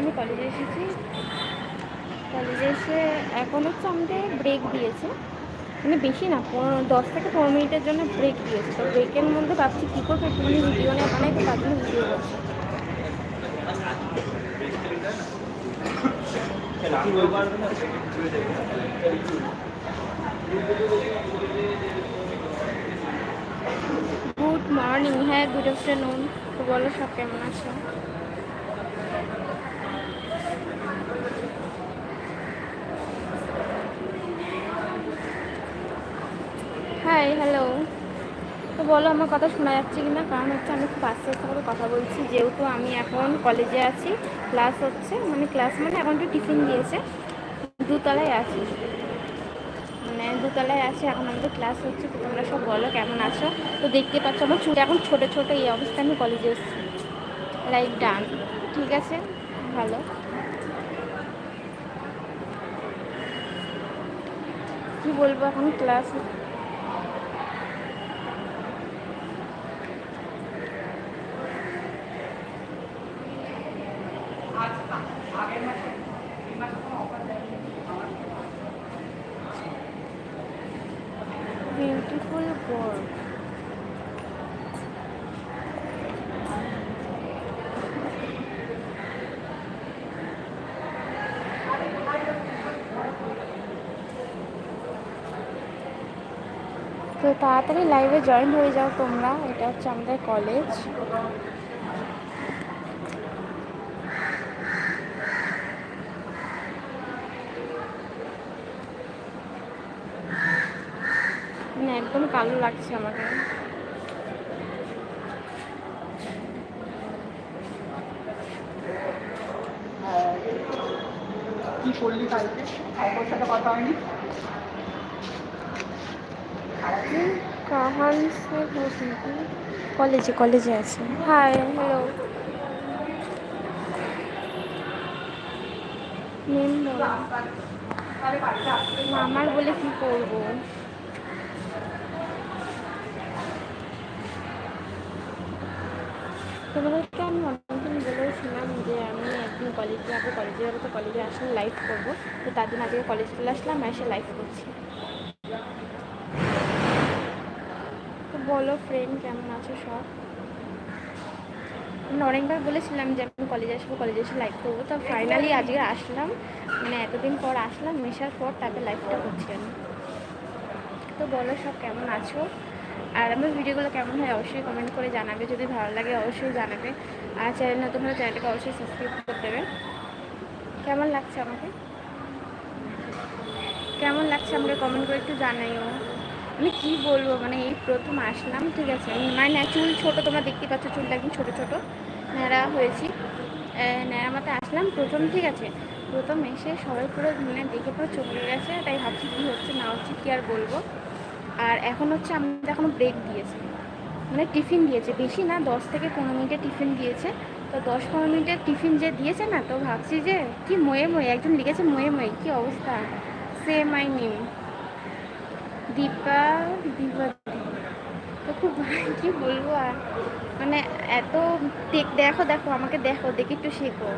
আমি কলেজে এসেছি। কলেজে এসে এখন হচ্ছে আমাদের ব্রেক দিয়েছে। মানে বেশি না, পনেরো, দশ থেকে পনেরো মিনিটের জন্য ব্রেক দিয়েছে। তো ব্রেকের মধ্যে ভাবছি কী করব, একটুখানি ভিডিও নিয়ে বানাই, তো তার জন্য ভিডিও করছি। গুড মর্নিং হ্যাঁ গুড আফটারনুন তো বলো সব কেমন আছো? হাই হ্যালো তো বলো, আমার কথা শোনা যাচ্ছে কি না কারণ হচ্ছে আমি খুব আস্তে আস্তে করে কথা বলছি। যেহেতু আমি এখন কলেজে আছি ক্লাস হচ্ছে মানে ক্লাস মানে এখন একটু টিফিন দিয়েছে। দুতলায় আছি। মানে দুতলায় আছে, এখন আমাদের ক্লাস হচ্ছে। তো তোমরা সব বলো, কেমন আছো? তো দেখতে পাচ্ছ আমার চুল এখন ছোটো ছোটো এই অবস্থায় আমি কলেজে এসেছি। লাইক ডান ঠিক আছে? ভালো। কি বলব, এখন ক্লাস বিউটিফুল গোল্ড তো তাড়াতাড়ি লাইভে জয়েন হয়ে যাও তোমরা। এটা হচ্ছে আমাদের কলেজ মানে একদম কালো লাগছে আমাকে। কি করলি কালকে? আমার সাথে কথা হয়নি? কাহান কলেজে কলেজে আছে। হাই হ্যালো মামার বলে কি করব? তোমাদেরকে আমি অনেকদিন বলেছিলাম যে আমি একদিন কলেজে যাব কলেজে যাব তো কলেজে আসলে লাইভ করব। তো তার জন্য আজকে কলেজ চলে আসলাম এসে লাইভ করছি। তো বলো ফ্রেন্ড কেমন আছো সব? আমি অনেকবার বলেছিলাম যে আমি কলেজে আসব কলেজে এসে লাইভ করব। তো ফাইনালি আজকে আসলাম। মানে এতদিন পর আসলাম, মেশার পর তারপর লাইভটা করছি আমি। তো বলো সব কেমন আছো? আর আমার ভিডিওগুলো কেমন হয় অবশ্যই কমেন্ট করে জানাবে, যদি ভালো লাগে অবশ্যই জানাবে। আর চ্যানেল নতুন হলে চ্যানেলটাকে অবশ্যই সাবস্ক্রাইব করে দেবে। কেমন লাগছে আমাকে? কেমন লাগছে আমাকে কমেন্ট করে একটু জানাইও। আমি কী বলব মানে এই প্রথম আসলাম, ঠিক আছে? মানে চুল ছোটো, তোমরা দেখতে পাচ্ছ চুলটা একদম ছোটো ছোটো। ন্যাড়া হয়েছি। ন্যাড়া মাতে আসলাম প্রথম, ঠিক আছে? প্রথম এসে সবাই পুরো মানে দেখে পুরো চলে গেছে, তাই ভাবছি কী হচ্ছে, না হচ্ছে কী আর বলব? আর এখন হচ্ছে আমাদের এখনও ব্রেক দিয়েছে। মানে টিফিন দিয়েছে। বেশি না, দশ থেকে পনেরো মিনিটের টিফিন দিয়েছে। তো দশ পনেরো মিনিটের টিফিন যে দিয়েছে না, তো ভাবছি যে কি ময়ে ময়ে, একজন লিখেছে ময়ে ময়ে, কী অবস্থা? Say my name Deepa Deepa তো খুব কি বলব আর? মানে এত দেখো দেখো আমাকে দেখো, দেখে একটু শেখো।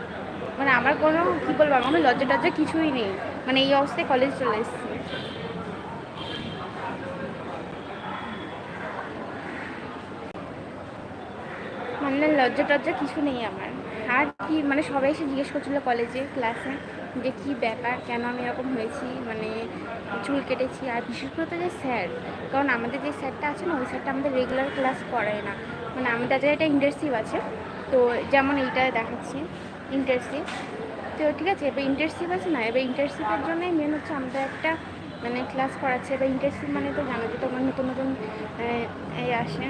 মানে আমার কোনো, কি বলব, আমার লজ্জা টজ্জা কিছুই নেই। মানে এই অবস্থায় কলেজ চলে এসেছি। মানে লজ্জা টজ্জা কিছু নেই আমার। আর কি মানে সবাই এসে জিজ্ঞেস করছিল কলেজে ক্লাসে যে কী ব্যাপার, কেন আমি এরকম হয়েছি মানে চুল কেটেছি, আর বিশেষ করে তো যে স্যার, কারণ আমাদের যে স্যারটা আছে না, ওই স্যারটা আমাদের রেগুলার ক্লাস করায় না। মানে আমাদের যে একটা ইন্টার্নশিপ আছে, তো যেমন এইটা দেখাচ্ছি ইন্টার্নশিপ তো ঠিক আছে, এবার ইন্টার্নশিপ আছে না, এবার ইন্টার্নশিপের জন্যই মেন হচ্ছে আমাদের একটা মানে ক্লাস করাচ্ছে। এবার ইন্টার্নশিপ মানে তো জানো যে তোমার নতুন নতুন আসে।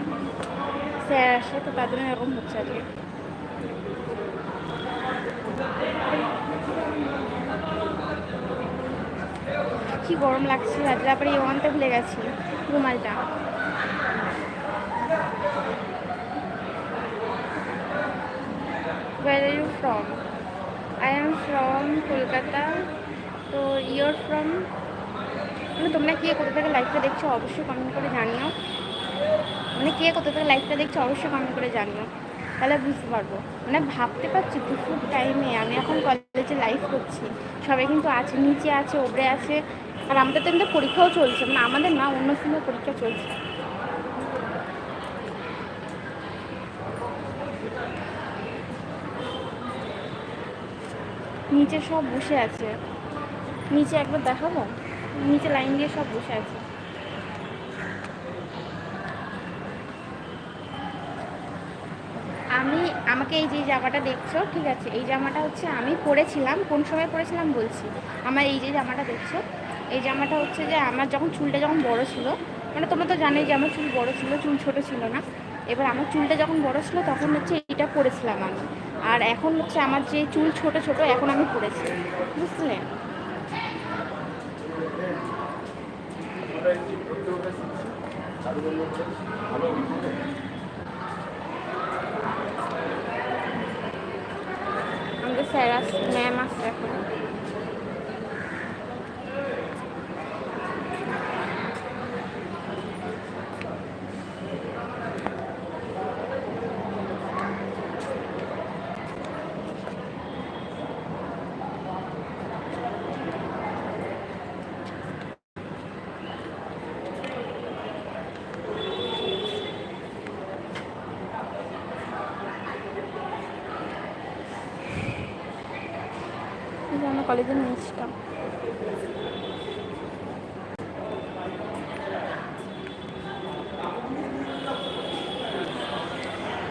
স্যার আসে তো তার জন্য এরকম হচ্ছে কি। গরম লাগছে, রাত্রে তারপরে এই আনতে ভুলে গেছি, রুমালটা। Where are from? I am from Kolkata তো ইউর ফ্রম তোমরা কে কোথা থেকে লাইভটা দেখছ, অবশ্যই কমেন্ট করে জানিও। মানে কে কোথা থেকে লাইভটা দেখছ অবশ্যই কমেন্ট করে জানিও। তাহলে বুঝতে পারব। মানে ভাবতে পারছি দুপুর টাইমে আমি এখন কলেজে লাইভ করছি। সবাই কিন্তু আছে, নিচে আছে, ওপরে আছে। আর আমাদের তো এমনি পরীক্ষাও চলছে। মানে আমাদের না, অন্য সময় পরীক্ষা চলছে। নিচে সব বসে আছে। নিচে একবার দেখাবো? নিচে লাইন দিয়ে সব বসে আছে আমি আমাকে এই যে জামাটা দেখছ, ঠিক আছে? এই জামাটা হচ্ছে আমি পরেছিলাম, কোন সময় পরেছিলাম বলছি? আমার এই যে জামাটা দেখছ? এই জামাটা হচ্ছে যে আমার যখন চুলটা যখন বড় ছিল মানে তোমরা তো জানোই যে আমার চুল বড় ছিল, চুল ছোট ছিল না। এবার আমার চুলটা যখন বড় ছিল, তখন হচ্ছে এইটা পরেছিলাম আমি। আর এখন হচ্ছে আমার যে চুল ছোট ছোট, এখন আমি পরেছি। বুঝলে? আমাদের স্যার আস ম্যাম আসছে এখন এই যে আমার কলেজের নিচটা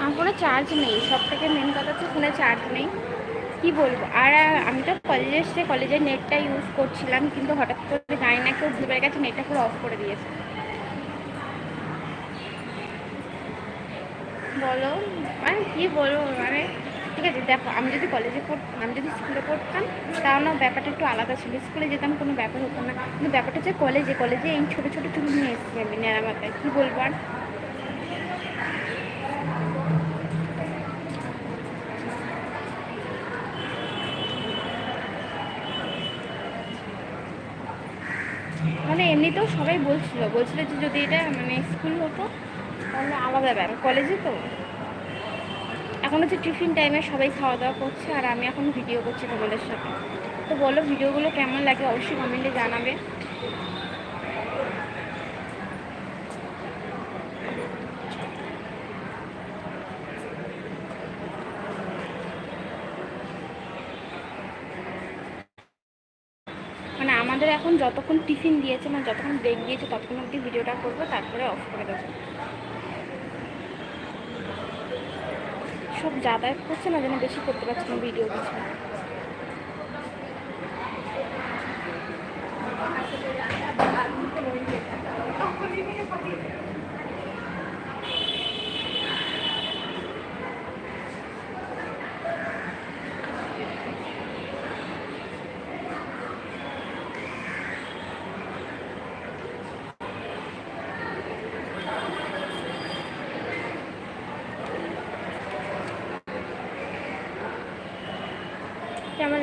আমার কোনো চার্জ নেই, সব থেকে মেন কথা হচ্ছে ফোনে চার্জ নেই। কি বলব? আর আমি তো কলেজে এসে কলেজের নেটটা ইউজ করছিলাম, কিন্তু হঠাৎ করে জানি না কেউ ভুলের কাছে নেটটা পুরো অফ করে দিয়েছে। বলো মানে কি বলব মানে ঠিক আছে, দেখো, আমি যদি কলেজে পড়তাম আমি যদি স্কুলে পড়তাম, তাও না ব্যাপারটা একটু আলাদা ছিল। স্কুলে যেতাম কোনো ব্যাপার হতো না। কিন্তু ব্যাপারটা হচ্ছে কলেজে কলেজে এই ছোটো ছোটো চুল নিয়ে এসেছি আমি নেড়া মাথায় কী বলব আর? মানে এমনিতেও সবাই বলছিল বলছিল যে যদি এটা মানে স্কুল হতো, তাহলে আলাদা ব্যাপার। কলেজে তো? এখন হচ্ছে টিফিন টাইমে সবাই খাওয়া দাওয়া করছে আর আমি এখন ভিডিও করছি তোমাদের সাথে। তো বলো ভিডিওগুলো কেমন লাগে অবশ্যই কমেন্টে জানাবে। মানে আমাদের এখন যতক্ষণ টিফিন দিয়েছে মানে যতক্ষণ ব্রেক দিয়েছে, ততক্ষণ অবধি ভিডিওটা করব, তারপরে অফ করে দেবো। সব যাতায়াত করছে না যেন বেশি করতে পারছি না ভিডিও কিছু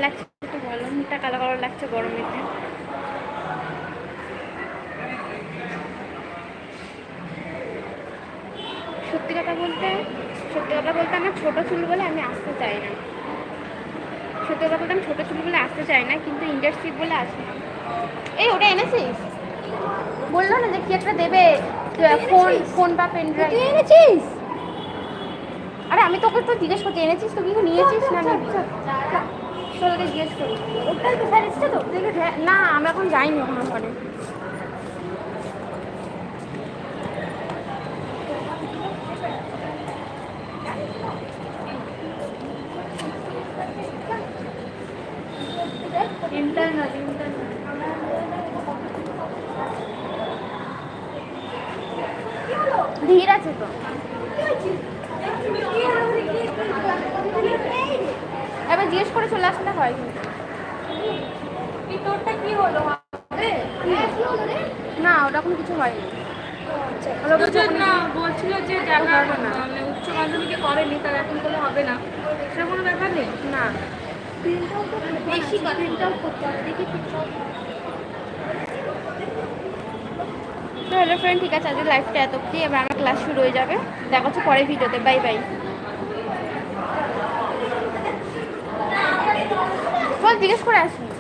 লাগছে একটু বলো মুখটা কালো কালো লাগছে গরমেতে সত্যি কথা বলতে সত্যি কথা বলতে আমার ছোটো চুল বলে আমি আসতে চাই না। সত্যি কথা বলতে আমি ছোটো চুল বলে আসতে চাই না কিন্তু ইন্টার্নশিপ বলে আসি এই ওটা এনেছিস? বলল না যে কি একটা দেবে ফোন ফোন বা পেন ড্রাইভ এনেছিস? আরে আমি তোকে তো জিজ্ঞেস করছি এনেছিস তুই কি নিয়েছিস না নিবি জিজ্ঞেস করি ওটাই তো স্যার এসছে তো? না, আমি এখন যাইনি ওখানে ঘরে ইন্টারনাল ইন্টারনাল ভিড় আছে তো? এবার জিজ্ঞেস করে চলে আসলে হয় কিন্তু ভিতরটা কি হলো? না ওরকম কিছু হয়নি। বলছিল যে যারা মানে উচ্চ মাধ্যমিকে করেনি তারা এখন করলে হবে না। সেরকম কোনো ব্যাপার নেই? না। বেশি দেখি হ্যালো ফ্রেন্ড ঠিক আছে আজকে লাইফটা এত অব্দি এবার আমার ক্লাস শুরু হয়ে যাবে। দেখা হচ্ছে পরের ভিডিওতে বাই বাই বল জিজ্ঞেস করে আসি